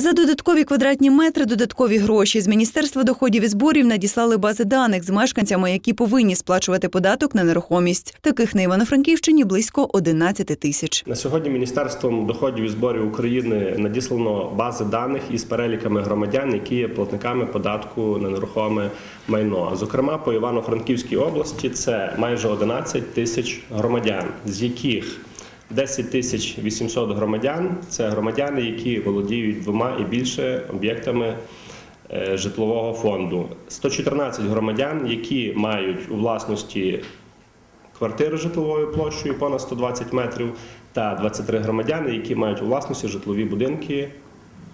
За додаткові квадратні метри, додаткові гроші з міністерства доходів і зборів надіслали бази даних з мешканцями, які повинні сплачувати податок на нерухомість. Таких на Івано-Франківщині близько 11 тисяч. На сьогодні Міністерством доходів і зборів України надіслано бази даних із переліками громадян, які є платниками податку на нерухоме майно. Зокрема, по Івано-Франківській області це майже 11 тисяч громадян, з яких 10 тисяч 800 громадян це громадяни, які володіють двома і більше об'єктами е, житлового фонду. 114 громадян, які мають у власності квартири житловою площею понад 120 метрів, та 23 громадяни, які мають у власності житлові будинки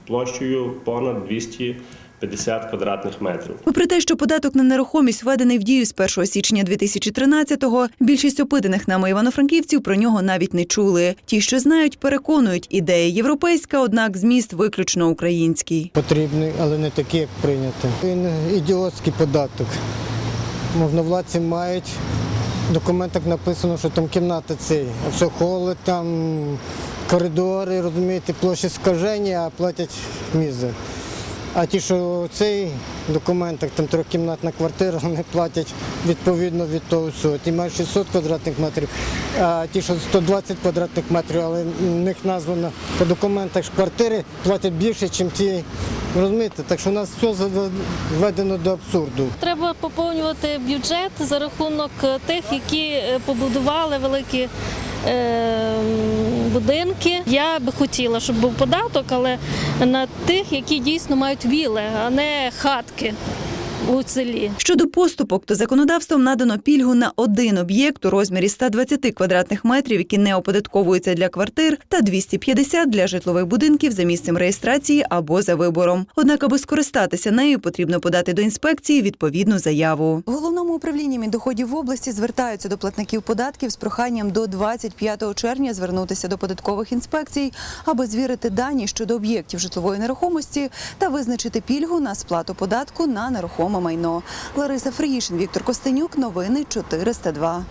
площею понад 250 квадратних метрів. Попри те, що податок на нерухомість введений в дію з 1 січня 2013-го, більшість опитаних нами івано-франківців про нього навіть не чули. Ті, що знають, переконують, ідея європейська, однак зміст виключно український. потрібний, але не такий, як прийнято. Він ідіотський податок. Можновладці мають. В документах написано, що там кімната цей, а все холи, там коридори, розумієте, площі скаження, а платять мізер. А ті, що цей документах, там трьохкімнатна квартира, вони платять відповідно від того всього. Ті мають 600 квадратних метрів, а ті, що 120 квадратних метрів, але в них названо по документах квартири платять більше, ніж ті. Розумієте, так що у нас все заведено до абсурду. Треба поповнювати бюджет за рахунок тих, які е, побудували великі будинки. Я би хотіла, щоб був податок, але на тих, які дійсно мають віли, а не хатки у селі. Щодо поступок, то законодавством надано пільгу на один об'єкт у розмірі 120 квадратних метрів, які не оподатковуються для квартир, та 250 для житлових будинків за місцем реєстрації або за вибором. Однак, аби скористатися нею, потрібно подати до інспекції відповідну заяву. Головному управлінні Міндоходів в області звертаються до платників податків з проханням до 25 червня звернутися до податкових інспекцій, аби звірити дані щодо об'єктів житлової нерухомості та визначити пільгу на сплату податку на нерухоме майно. Лариса Фріїшин, Віктор Костенюк. Новини 402.